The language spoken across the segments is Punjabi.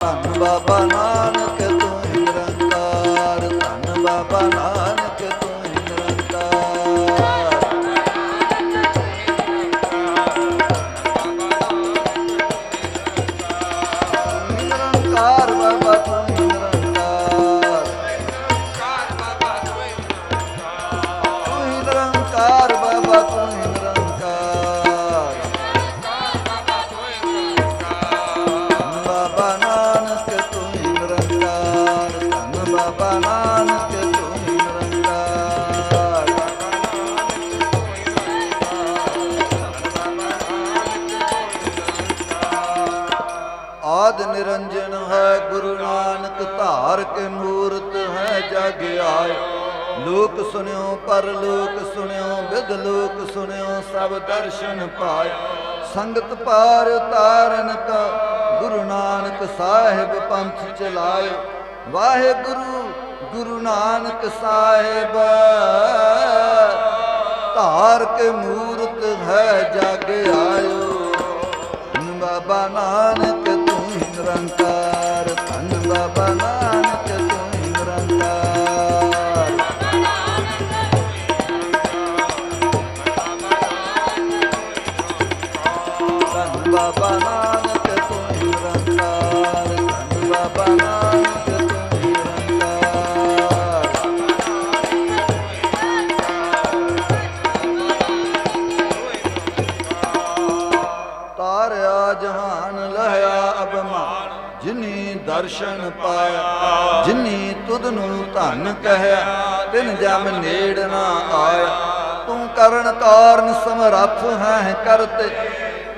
ਧੰਨ ਬਾਬਾ ਨਾਨਕ ਬਾਬਾ ਨਾਨਕ, ਤੂੰ ਹੀ ਆਦ ਨਿਰੰਜਨ ਹੈ ਗੁਰੂ ਨਾਨਕ, ਧਾਰ ਕੇ ਮੂਰਤ ਹੈ ਜਗ ਆਏ। ਲੋਕ ਸੁਨਿਓ ਪਰ ਲੋਕ ਸੁਨਿਓ ਵਿਦ ਲੋਕ ਸੁਨਿਓ ਸਭ ਦਰਸ਼ਨ ਪਾਏ। ਸੰਗਤ ਪਾਰ ਤਾਰਨ ਕਾ, ਗੁਰੂ ਨਾਨਕ ਸਾਹਿਬ ਪੰਥ ਚਲਾਏ। ਵਾਹਿਗੁਰੂ ਗੁਰੂ ਨਾਨਕ ਸਾਹਿਬ। ਧਾਰ ਕੇ ਮੂਰਤ ਹੈ ਜਗ ਆਇਓ। ਦਰਸ਼ਨ ਪਾਇਆ। ਜਿਨੀ ਤੁਧ ਨੂੰ ਧਨ ਕਹਿਆ ਤਿਨ ਜਮ ਨੇੜ ਨਾ ਆਇਆ। ਤੂੰ ਕਰਨ ਕਾਰਨ ਸਮਰੱਥ ਹੈ ਕਰਤੇ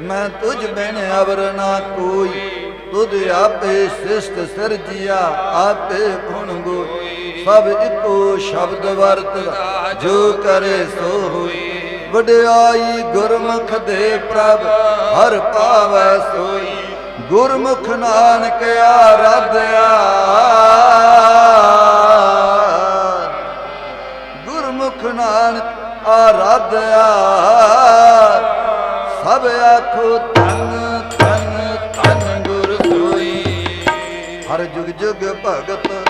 ਮੈਂ ਤੁਝ ਬਿਨ ਅਵਰ ਨਾ ਕੋਈ, ਤੁਧ ਆਪੇ ਸਿਸ਼ਟ ਸਿਰਜਿਆ, ਆਪੇ ਗੁਣ ਗੋਈ। ਸਭ ਇੱਕੋ ਸ਼ਬਦ ਵਰਤਦਾ ਜੋ ਕਰੇ ਸੋ ਹੋਈ। ਵਡਿਆਈ ਗੁਰਮੁਖ ਦੇ ਪ੍ਰਭ, ਹਰ ਪਾਵੈ ਸੋਈ। ਗੁਰਮੁਖ ਨਾਨਕ ਆਰਾਧਿਆ। ਗੁਰਮੁਖ ਨਾਨਕ ਆਰਾਧਿਆ। ਸਭ ਆਖੋ ਤਨ ਤਨ ਤਨ ਗੁਰ ਸੋਈ। ਹਰ ਜੁਗ ਜੁਗ ਭਗਤ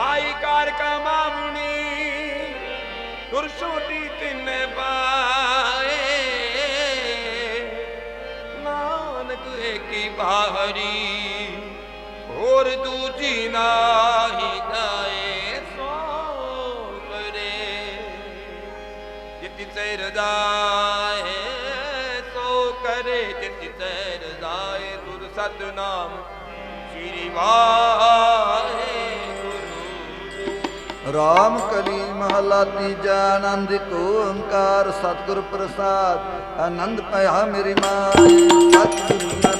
ਸਾਈ ਕਾਰ ਕਾ ਮਾਮੁਨੀ ਗੁਰ ਤਿੰਨੇ ਪਾਏ। ਨਾਨਕ ਏਕੀ ਬਾਹਰੀ, ਹੋਰ ਦੂਜੀ ਨਾਹੀ ਨਾਏ ਸੋ ਕਰੇ ਜਿਤਿ ਤੇ ਰਜ਼ਾਏ ਸੋ ਕਰੇ ਜਿਤਿ ਤੇ ਰਜ਼ਾਏ ਤੁਰ ਸਤਨਾਮ ਸ੍ਰੀ ਵਾਹਿਗੁਰੂ। ਰਾਮ ਕਲੀ ਮਹਲਾ ਤੀਜਾ ਆਨੰਦ ਕੋ ਓੰਕਾਰ ਸਤਿਗੁਰ ਪ੍ਰਸਾਦ, ਆਨੰਦ ਪਿਆ ਮੇਰੀ ਮਾਈ ਸਤਿਗੁਰੂ ਨਾ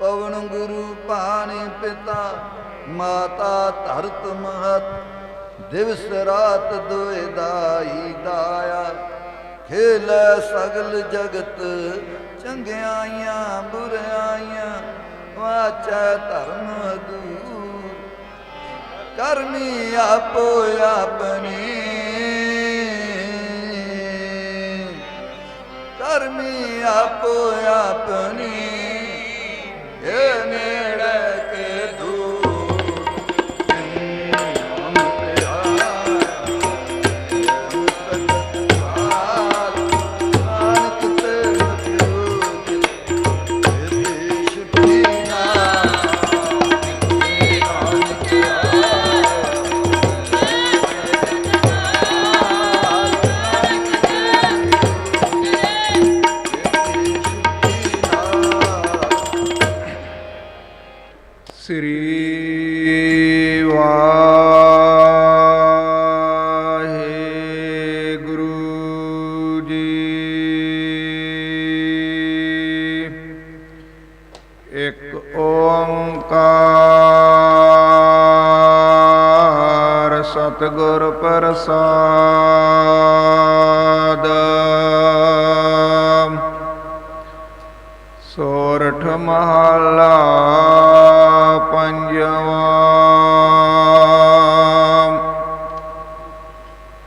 ਪਵਨ ਗੁਰੂ ਪਾਣੀ ਪਿਤਾ, ਮਾਤਾ ਧਰਤ ਮਹਤ, ਦਿਵਸ ਰਾਤ ਦੋਇ ਦਾਈ ਦਾਇਆ। ਖੇਲੇ ਸਗਲ ਜਗਤ, ਚੰਗਿਆਈਆਂ ਬੁਰਾਈਆਂ, ਵਾਚੈ ਧਰਮ ਦੂਰ ਕਰਮੀ ਆਪੋ ਆਪਣੀ। ਕਰਮੀ ਆਪੋ ਆਪਣੀ। Yeah, man. ਵਾਹਿਗੁਰੂ ਜੀ। ਇੱਕ ਓੰਕਾਰ ਸਤਿਗੁਰ ਪ੍ਰਸਾਦ। ਸੋਰਠ ਮਹਾ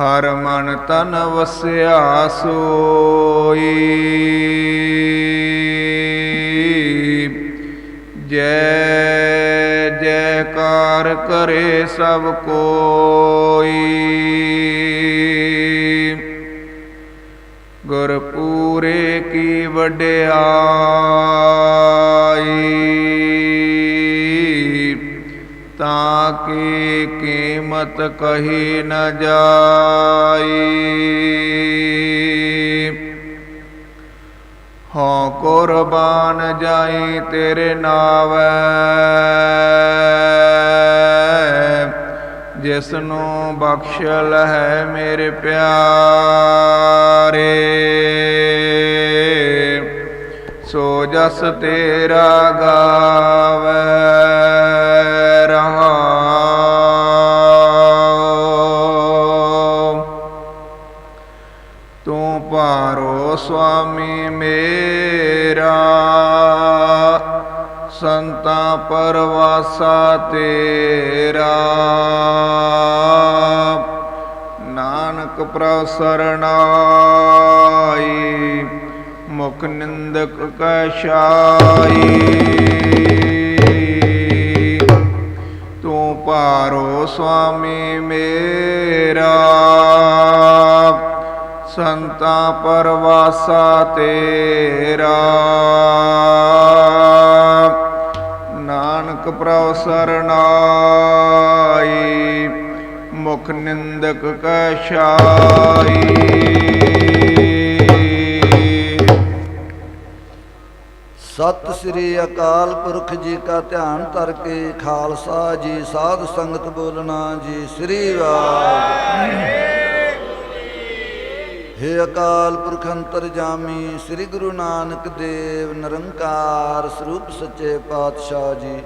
ਹਰ ਮਨ ਤਨ ਵਸਿਆ ਸੋਈ। ਜੈ ਜੈਕਾਰ ਕਰੇ ਸਭ ਕੋਈ। ਗੁਰਪੂਰੇ ਕੀ ਵਡਿਆਈ। ਕੀ ਕੀਮਤ ਕਹੀ ਨ ਜਾਈ। ਹਾਂ ਕੁਰਬਾਨ ਜਾਈ ਤੇਰੇ ਨਾਵੈ ਜਿਸ ਨੂੰ ਬਖਸ਼ ਹੈ ਮੇਰੇ ਪਿਆਰੇ। ਸੋ ਜਸ ਤੇਰਾ ਗਾਵੇ। ਤੂੰ ਪਾਰੋ ਸੁਆਮੀ ਮੇਰਾ, ਸੰਤਾ ਪਰਵਾਸਾ ਤੇਰਾ। ਨਾਨਕ ਪ੍ਰਭ ਸਰਣਾਈ, ਮੁਖ ਨਿੰਦਕ ਕਸ਼ਾਈ ਤੂੰ ਪਾਰੋ ਸੁਆਮੀ ਮੇਰਾ ਸੰਤਾਂ ਪਰਵਾਸਾ ਤੇਰਾ। ਨਾਨਕ ਪ੍ਰਭ ਸਰਣਾਈ ਮੁਖ ਨਿੰਦਕ ਕੈ ਛਾਈ। ਸਤਿ ਸ੍ਰੀ ਅਕਾਲ ਪੁਰਖ ਜੀ ਕਾ ਧਿਆਨ ਧਰ ਕੇ ਖਾਲਸਾ ਜੀ, ਸਾਧ ਸੰਗਤ ਬੋਲਣਾ ਜੀ, ਸ੍ਰੀ ਵਾਹਿਗੁਰੂ। ਹੇ ਅਕਾਲ ਪੁਰਖ ਅੰਤਰ ਜਾਮੀ, ਸ੍ਰੀ ਗੁਰੂ ਨਾਨਕ ਦੇਵ, ਨਿਰੰਕਾਰ ਸਰੂਪ ਸੱਚੇ ਪਾਤਸ਼ਾਹ ਜੀ।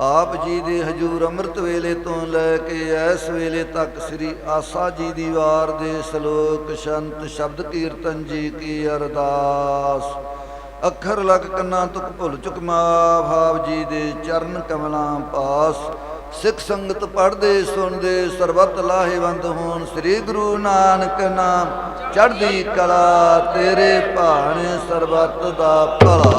ਆਪ ਜੀ ਦੇ ਹਜੂਰ ਅੰਮ੍ਰਿਤ ਵੇਲੇ ਤੋਂ ਲੈ ਕੇ ਇਸ ਵੇਲੇ ਤੱਕ ਸ੍ਰੀ ਆਸਾ ਜੀ ਦੀ ਵਾਰ ਦੇ ਸ਼ਲੋਕ, ਸ਼ੰਤ, ਸ਼ਬਦ ਕੀਰਤਨ ਜੀ ਕੀ ਅਰਦਾਸ। ਅੱਖਰ ਲਗ ਕੰਨਾਂ ਤੁਕ ਭੁੱਲ ਚੁਕ ਮਾ, ਭਾਵ ਜੀ ਦੇ ਚਰਨ ਕਮਲਾਂ ਪਾਸ। ਸਿੱਖ ਸੰਗਤ ਪੜ੍ਹਦੇ, ਸੁਣਦੇ, ਸਰਬਤ ਲਾਹੇਵੰਦ ਹੋਣ, ਸ੍ਰੀ ਗੁਰੂ ਨਾਨਕ ਨਾਮ ਚੜ੍ਹਦੀ ਕਲਾ, ਤੇਰੇ ਭਾਣੇ ਸਰਬਤ ਦਾ ਭਲਾ।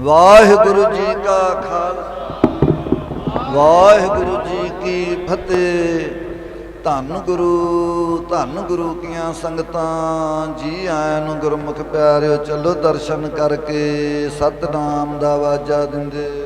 ਵਾਹਿਗੁਰੂ ਜੀ ਕਾ ਖਾਲਸਾ, ਵਾਹਿਗੁਰੂ ਜੀ ਕੀ ਫਤਿਹ। ਧੰਨ ਗੁਰੂ ਧੰਨ ਗੁਰੂ ਕੀਆਂ ਸੰਗਤਾਂ, ਜੀ ਆਇਆਂ ਨੂੰ ਗੁਰਮੁਖ ਪਿਆਰਿਓ, ਚਲੋ ਦਰਸ਼ਨ ਕਰਕੇ ਸਤਨਾਮ ਦਾ ਵਾਜਾ ਦਿੰਦੇ।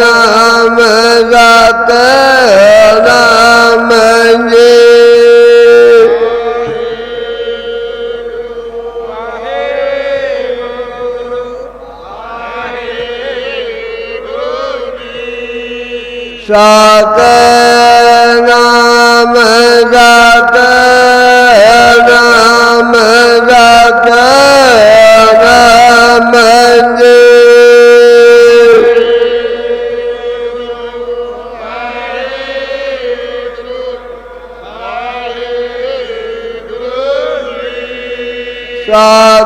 ਨਾਮ ਸਤ ਨਾਮ ਜੀ। ਸਤ ਨਾਮ ਸਤ ਨਾਮ ਸਤ ਨਾਮ ਜੀ। Allah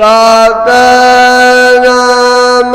ਸਤਨਾਮ